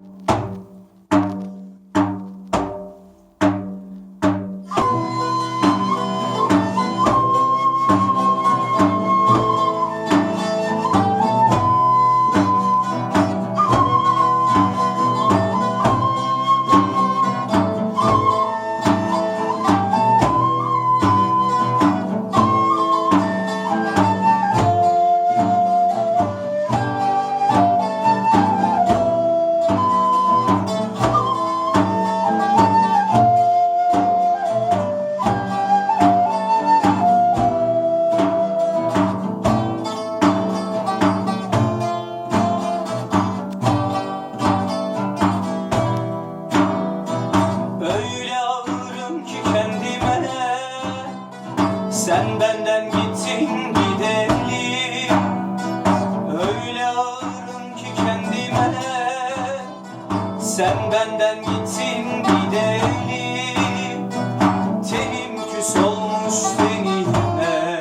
Öyle Sen benden gittin gideli Öyle ağırım ki kendime Sen benden gittin gideli Tenim küs olmuş tenime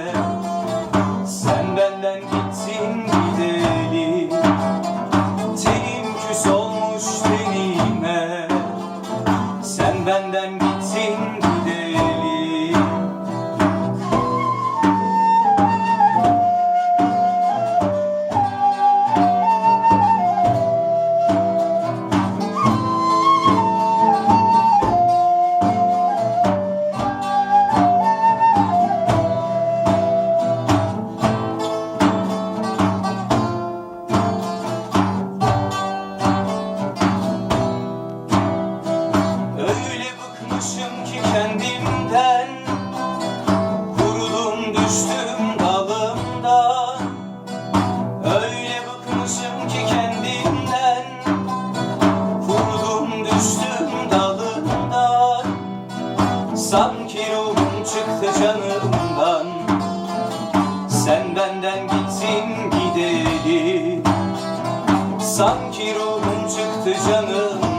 Sen benden gittin gideli Tenim küs olmuş tenime sen benden Öyle bıkmışım ki kendimden. Kurudum düştüm dalımdan Öyle bıkmışım ki kendimden. Kurudum düştüm dalımdan Sanki ruhum çıktı canımdan. Sen benden gitsin gideli Sanki ruhum çıktı canımdan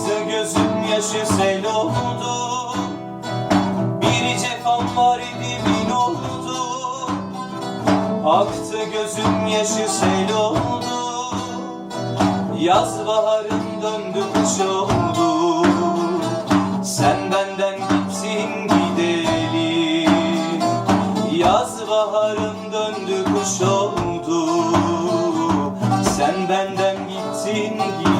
Aktı gözüm yaşı sel oldu. Bir cefam var idimin oldu. Aktı gözüm yaşı sel oldu. Yaz baharım döndü kış oldu. Sen benden gitsin gideli Yaz baharım döndü kuş oldu. Sen benden gittin gideli